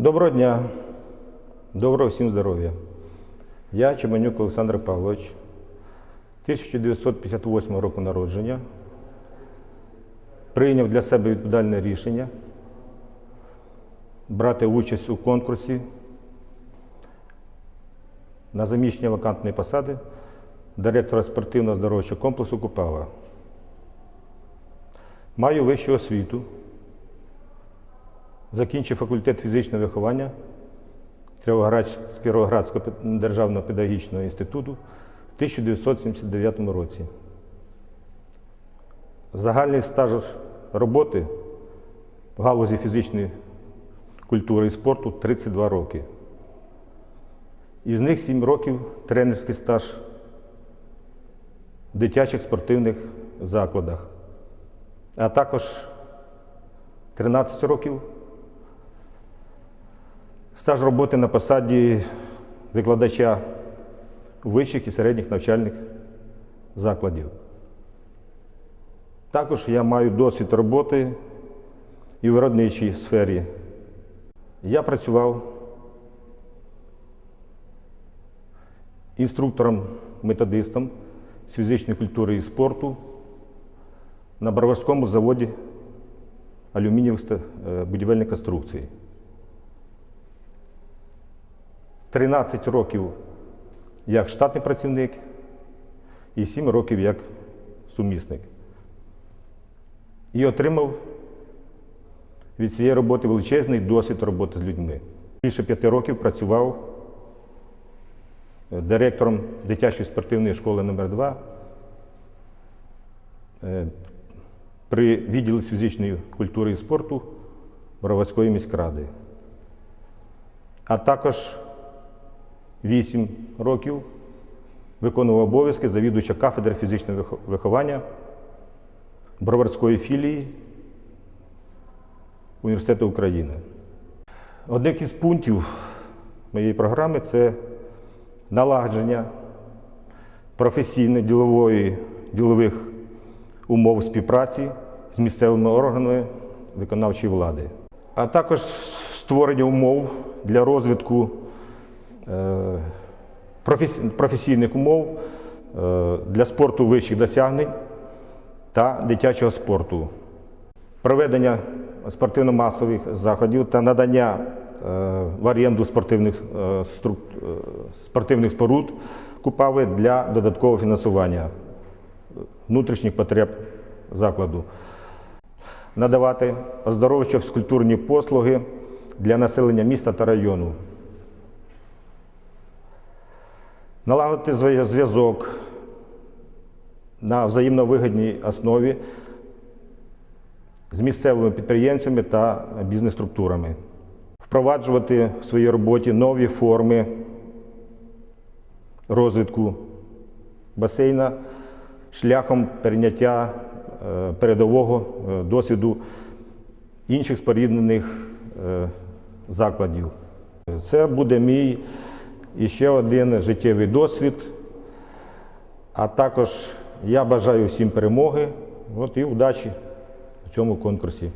Доброго дня, доброго всім здоров'я. Я Чеманюк Олександр Павлович, 1958 року народження. Прийняв для себе відповідальне рішення брати участь у конкурсі на заміщення вакантної посади директора спортивно-здоровчого комплексу Купава. Маю вищу освіту. Закінчив факультет фізичного виховання Кіровоград- Кіровоградського державного педагогічного інституту в 1979 році. Загальний стаж роботи в галузі фізичної культури і спорту 32 роки. Із них 7 років тренерський стаж в дитячих спортивних закладах, а також 13 років стаж роботи на посаді викладача вищих і середніх навчальних закладів. Також я маю досвід роботи і в виробничій сфері. Я працював інструктором-методистом з фізичної культури і спорту на Броварському заводі алюмінієвих е, будівельних конструкцій. 13 років як штатний працівник і 7 років як сумісник. І отримав від цієї роботи величезний досвід роботи з людьми. Більше п'яти років працював е, директором дитячої спортивної школи номер 2 е, при відділі фізичної культури і спорту Броварської міськради. А також 8 років виконував обов'язки завідувача кафедри фізичного виховання Броварської філії Університету України. Одним із пунктів моєї програми це налагодження професійної ділової, ділових умов співпраці з місцевими органами виконавчої влади, а також створення умов для розвитку професійних умов е, для спорту вищих досягнень та дитячого спорту, проведення спортивно-масових заходів та надання е, в оренду спортивних, е, е, спортивних споруд Купави для додаткового фінансування внутрішніх потреб закладу, надавати оздоровчо-фізкультурні послуги для населення міста та району. Налагодити зв'я- зв'язок на взаємно вигідній основі з місцевими підприємцями та бізнес-структурами, впроваджувати в своїй роботі нові форми розвитку басейна шляхом перейняття е, передового е, досвіду інших споріднених е, закладів. Це буде мій іще один життєвий досвід. А також я бажаю всім перемоги от і удачі в цьому конкурсі.